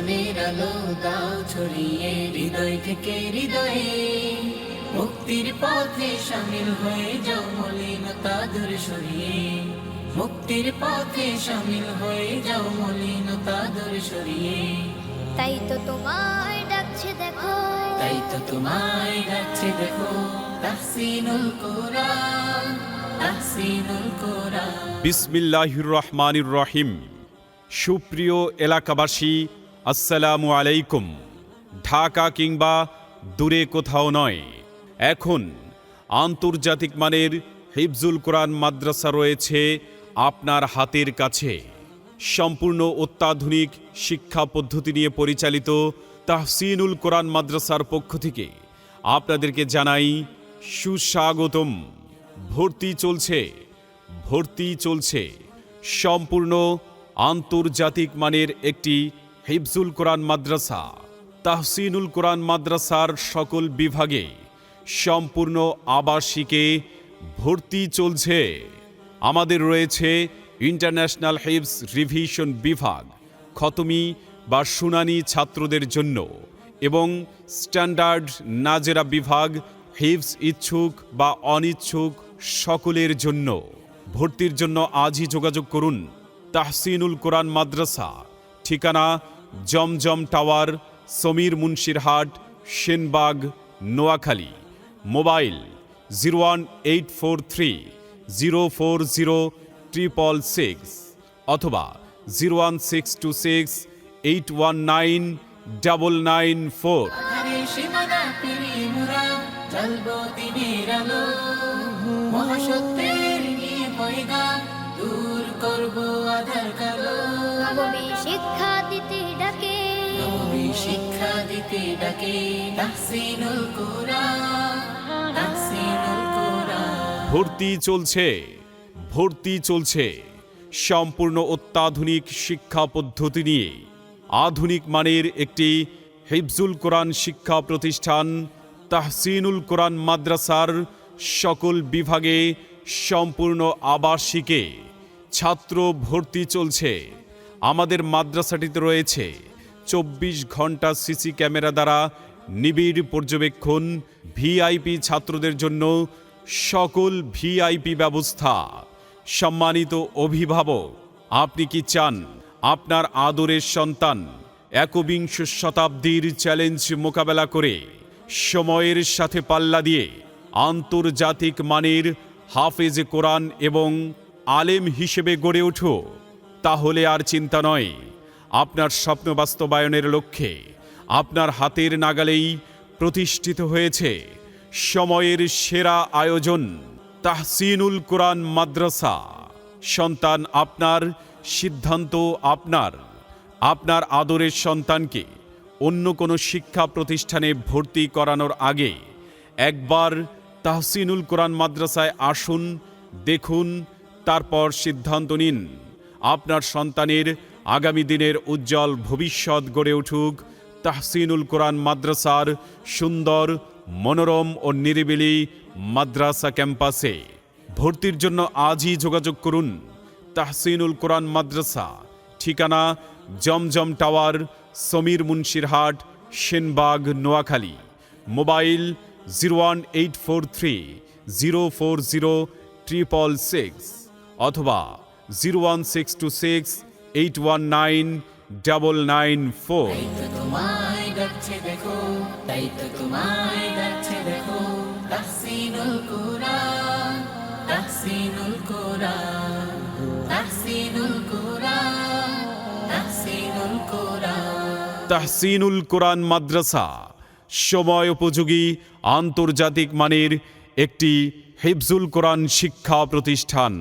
জ্ঞানের আলো দাও ছড়িয়ে হৃদয় থেকে হৃদয়ে। মুক্তির পথে সামিল হয়ে যাও মলিনতা দূর সরিয়ে। মুক্তির পথে সামিল হয়ে যাও মলিনতা দূর সরিয়ে। তাই তো তোমায় ডাকছে দেখো। তাই তো তোমায় ডাকছে দেখো। তাহসিনুল কোরআন তাহসিনুল কোরআন। বিসমিল্লাহির রহমানির রহিম। সুপ্রিয় এলাকাবাসী আসসালামু আলাইকুম। ঢাকা কিংবা দূরে কোথাও নয়। এখন আন্তর্জাতিক মানের হিফজুল কোরআন মাদ্রাসা রয়েছে আপনার হাতের কাছে। সম্পূর্ণ অত্যাধুনিক শিক্ষা পদ্ধতি নিয়ে পরিচালিত তাহসিনুল কোরআন মাদ্রাসার পক্ষ থেকে আপনাদেরকে জানাই সুস্বাগতম। ভর্তি চলছে ভর্তি চলছে। সম্পূর্ণ আন্তর্জাতিক মানের একটি হিফজুল কোরআন মাদ্রাসা, তাহসিনুল কোরআন মাদ্রাসার সকল বিভাগে সম্পূর্ণ আবাসিকে ভর্তি চলছে। আমাদের রয়েছে ইন্টারন্যাশনাল হিফজ রিভিশন বিভাগ, খতমি বা শুনানি ছাত্রদের জন্য এবং স্ট্যান্ডার্ড নাজেরা বিভাগ, হিফজ ইচ্ছুক বা অনিচ্ছুক সকলের জন্য। ভর্তির জন্য আজই যোগাযোগ করুন তাহসিনুল কোরআন মাদ্রাসা, ঠিকানা Zamzam tower Samir Munshirhat Senbag Noakhali. Mobile zero one eight four three zero four zero triple six অথবা zero one six two six eight one nine double nine four. মহাসত্যের নিয়ে দূর করব আধার কালো। শিক্ষা দিতে শিক্ষা দিতে ডাকে তাহসিনুল কোরআন তাহসিনুল কোরআন। ভর্তি চলছে ভর্তি চলছে। সম্পূর্ণ অত্যাধুনিক শিক্ষা পদ্ধতি নিয়ে আধুনিক মানের একটি হিফজুল কোরআন শিক্ষা প্রতিষ্ঠান তাহসিনুল কোরআন মাদ্রাসার সকল বিভাগে সম্পূর্ণ আবাসিকে ছাত্র ভর্তি চলছে। আমাদের মাদ্রাসাটিতে রয়েছে চব্বিশ ঘণ্টা সিসি ক্যামেরা দ্বারা নিবিড় পর্যবেক্ষণ ভিআইপি ছাত্রদের জন্য সকল ভিআইপি ব্যবস্থা। সম্মানিত অভিভাবক, আপনি কি চান? আপনার আদরের সন্তান একবিংশ শতাব্দীর চ্যালেঞ্জ মোকাবেলা করে সময়ের সাথে পাল্লা দিয়ে আন্তর্জাতিক মানের হাফেজ কোরআন এবং আলেম হিসেবে গড়ে ওঠো তাহলে আর চিন্তা নয়। আপনার স্বপ্ন বাস্তবায়নের লক্ষ্যে আপনার হাতের নাগালেই প্রতিষ্ঠিত হয়েছে সময়ের সেরা আয়োজন তাহসিনুল কোরআন মাদ্রাসা। সন্তান আপনার, সিদ্ধান্ত আপনার। আপনার আদরের সন্তানকে অন্য কোনো শিক্ষা প্রতিষ্ঠানে ভর্তি করানোর আগে একবার তাহসিনুল কোরআন মাদ্রাসায় আসুন, দেখুন, তারপর সিদ্ধান্ত নিন। আপনার সন্তানের আগামী দিনের উজ্জ্বল ভবিষ্যৎ গড়ে উঠুক তাহসিনুল কোরআন মাদ্রাসার সুন্দর, মনোরম ও নিরিবিলি মাদ্রাসা ক্যাম্পাসে। ভর্তির জন্য আজই যোগাযোগ করুন তাহসিনুল কোরআন মাদ্রাসা। ঠিকানা Zamzam tower, Samir Munshirhat, Senbag, Noakhali. Mobile zero one eight four three, zero four zero triple six অথবা zero one six two six eight one nine double nine four Tahsinul Quran Tahsinul Quran Madrasa, সময় উপযোগী, আন্তর্জাতিক মানের একটি হিফজুল কোরআন শিক্ষা প্রতিষ্ঠান।